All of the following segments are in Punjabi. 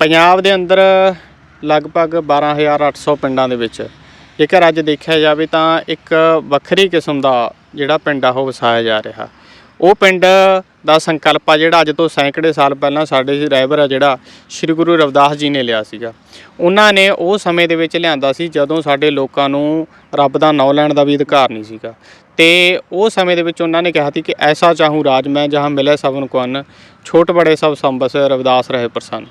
ਪੰਜਾਬ ਦੇ ਅੰਦਰ ਲਗਭਗ 12800 ਪਿੰਡਾਂ ਦੇ ਵਿੱਚ ਜੇਕਰ ਅੱਜ ਦੇਖਿਆ ਜਾਵੇ ਤਾਂ ਇੱਕ ਵੱਖਰੀ ਕਿਸਮ ਦਾ ਜਿਹੜਾ ਪਿੰਡ ਆ, ਉਹ ਵਸਾਇਆ ਜਾ ਰਿਹਾ। ਉਹ ਪਿੰਡ ਦਾ ਸੰਕਲਪ ਆ ਜਿਹੜਾ ਅੱਜ ਤੋਂ ਸੈਂਕੜੇ ਸਾਲ ਪਹਿਲਾਂ ਸਾਡੇ ਰਹਿਬਰ ਆ ਜਿਹੜਾ ਸ੍ਰੀ ਗੁਰੂ ਰਵਿਦਾਸ ਜੀ ਨੇ ਲਿਆ ਸੀਗਾ। ਉਹਨਾਂ ਨੇ ਉਹ ਸਮੇਂ ਦੇ ਵਿੱਚ ਲਿਆਂਦਾ ਸੀ ਜਦੋਂ ਸਾਡੇ ਲੋਕਾਂ ਨੂੰ ਰੱਬ ਦਾ ਨਾਂ ਲੈਣ ਦਾ ਵੀ ਅਧਿਕਾਰ ਨਹੀਂ ਸੀਗਾ। ਤੇ ਉਹ ਸਮੇਂ ਦੇ ਵਿੱਚ ਉਹਨਾਂ ਨੇ ਕਿਹਾ ਸੀ ਕਿ ਐਸਾ ਚਾਹੂੰ ਰਾਜ ਮੈਂ, ਜਹਾਂ ਮਿਲੇ ਸਭਨ ਕੋ ਛੋਟ ਬੜੇ ਸਭ ਸੰਬਸ ਰਵਿਦਾਸ ਰਹੇ ਪ੍ਰਸੰਨ।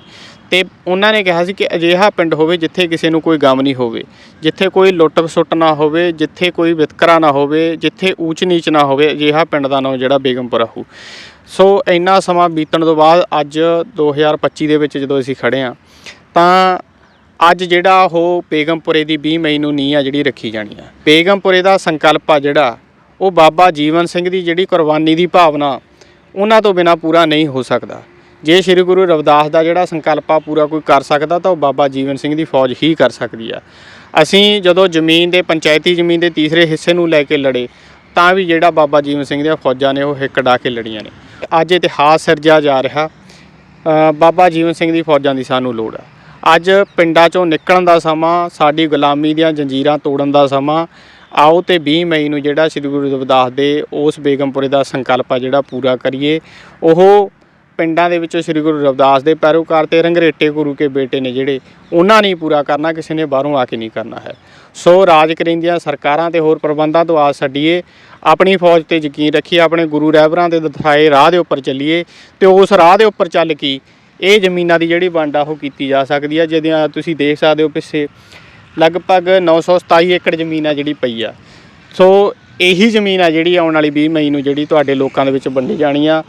ਤੇ ਉਹਨਾਂ ਨੇ ਕਿਹਾ ਸੀ ਕਿ ਅਜਿਹਾ ਪਿੰਡ ਹੋਵੇ ਜਿੱਥੇ ਕਿਸੇ ਨੂੰ ਕੋਈ ਗਮ ਨਹੀਂ ਹੋਵੇ, ਜਿੱਥੇ ਕੋਈ ਲੁੱਟ ਖਸੁੱਟ ਨਾ ਹੋਵੇ, ਜਿੱਥੇ ਕੋਈ ਵਿਤਕਰਾ ਨਾ ਹੋਵੇ, ਜਿੱਥੇ ਊਚ ਨੀਚ ਨਾ ਹੋਵੇ, ਅਜਿਹਾ ਪਿੰਡ ਦਾ ਨਾਮ ਜਿਹੜਾ ਬੇਗਮਪੁਰਾ ਹੋ ਸੋ ਇੰਨਾ ਸਮਾਂ ਬੀਤਣ ਤੋਂ ਬਾਅਦ ਅੱਜ 2025 ਦੇ ਵਿੱਚ ਜਦੋਂ ਅਸੀਂ ਖੜੇ ਆ ਤਾਂ ਅੱਜ ਜਿਹੜਾ ਉਹ ਬੇਗਮਪੁਰੇ ਦੀ 20 ਮਈ ਨੂੰ ਨੀਂਹ ਆ ਜਿਹੜੀ ਰੱਖੀ ਜਾਣੀ ਆ। ਬੇਗਮਪੁਰੇ ਦਾ ਸੰਕਲਪ ਆ ਜਿਹੜਾ, ਉਹ ਬਾਬਾ ਜੀਵਨ ਸਿੰਘ ਦੀ ਜਿਹੜੀ ਕੁਰਬਾਨੀ ਦੀ ਭਾਵਨਾ, ਉਹਨਾਂ ਤੋਂ ਬਿਨਾ ਪੂਰਾ ਨਹੀਂ ਹੋ ਸਕਦਾ। ਜੇ ਸ੍ਰੀ ਗੁਰੂ ਰਵਿਦਾਸ ਦਾ ਜਿਹੜਾ ਸੰਕਲਪ ਆ ਪੂਰਾ ਕੋਈ ਕਰ ਸਕਦਾ, ਤਾਂ ਉਹ ਬਾਬਾ ਜੀਵਨ ਸਿੰਘ ਦੀ ਫੌਜ ਹੀ ਕਰ ਸਕਦੀ ਆ। ਅਸੀਂ ਜਦੋਂ ਜ਼ਮੀਨ ਦੇ, ਪੰਚਾਇਤੀ ਜ਼ਮੀਨ ਦੇ ਤੀਸਰੇ ਹਿੱਸੇ ਨੂੰ ਲੈ ਕੇ ਲੜੇ, ਤਾਂ ਵੀ ਜਿਹੜਾ ਬਾਬਾ ਜੀਵਨ ਸਿੰਘ ਦੀਆਂ ਫੌਜਾਂ ਨੇ, ਉਹ ਹਿੱਕ ਡਾ ਕੇ ਲੜੀਆਂ ਨੇ। ਅੱਜ ਇਤਿਹਾਸ ਸਿਰਜਿਆ ਜਾ ਰਿਹਾ ਬਾਬਾ ਜੀਵਨ ਸਿੰਘ ਦੀ ਫੌਜਾਂ ਦੀ ਸਾਨੂੰ ਲੋੜ ਆ। ਅੱਜ ਪਿੰਡਾਂ ਚੋਂ ਨਿਕਲਣ ਦਾ ਸਮਾਂ, ਸਾਡੀ ਗੁਲਾਮੀ ਦੀਆਂ ਜੰਜੀਰਾਂ ਤੋੜਨ ਦਾ ਸਮਾਂ, ਆਓ ਤੇ 20 ਮਈ ਨੂੰ ਜਿਹੜਾ ਸ੍ਰੀ ਗੁਰੂ ਰਵਿਦਾਸ ਦੇ ਉਸ ਬੇਗਮਪੁਰੇ ਦਾ ਸੰਕਲਪ ਆ ਜਿਹੜਾ ਪੂਰਾ ਕਰੀਏ, ਉਹ ਪਿੰਡਾਂ ਦੇ ਵਿੱਚੋਂ ਸ੍ਰੀ ਗੁਰੂ ਰਵਿਦਾਸ ਦੇ ਪੈਰੋਕਾਰ ਤੇ ਰੰਗਰੇਟੇ ਗੁਰੂ ਕੇ ਬੇਟੇ ਨੇ ਜਿਹੜੇ, ਉਹਨਾਂ ਨੇ ਪੂਰਾ ਕਰਨਾ, ਕਿਸੇ ਨੇ ਬਾਹਰੋਂ ਆ ਕੇ ਨਹੀਂ ਕਰਨਾ ਹੈ। ਸੋ ਰਾਜ ਕਰਿੰਦੀਆਂ ਸਰਕਾਰਾਂ ਤੇ ਹੋਰ ਪ੍ਰਬੰਧਾਂ ਤੋਂ ਆਸ ਛੱਡੀਏ, ਆਪਣੀ ਫੌਜ ਤੇ ਯਕੀਨ ਰੱਖੀਏ, ਆਪਣੇ ਗੁਰੂ ਰਹਿਬਰਾਂ ਦੇ ਦਿਖਾਏ ਰਾਹ ਦੇ ਉੱਪਰ ਚੱਲੀਏ ਤੇ ਉਸ ਰਾਹ ਦੇ ਉੱਪਰ ਚੱਲ ਕੇ ਇਹ ਜ਼ਮੀਨਾਂ ਦੀ ਜਿਹੜੀ ਵੰਡ ਆ, ਉਹ ਕੀਤੀ ਜਾ ਸਕਦੀ ਹੈ ਜਿਹਦੀਆਂ ਤੁਸੀਂ ਦੇਖ ਸਕਦੇ ਹੋ ਪਿੱਛੇ ਲਗਭਗ 927 ਏਕੜ ਜ਼ਮੀਨ ਆ ਜਿਹੜੀ ਪਈ ਆ। ਸੋ ਇਹੀ ਜ਼ਮੀਨ ਆ ਜਿਹੜੀ ਆਉਣ ਵਾਲੀ 20 ਮਈ ਨੂੰ ਜਿਹੜੀ ਤੁਹਾਡੇ ਲੋਕਾਂ ਦੇ ਵਿੱਚ ਵੰਡੀ ਜਾਣੀ ਆ।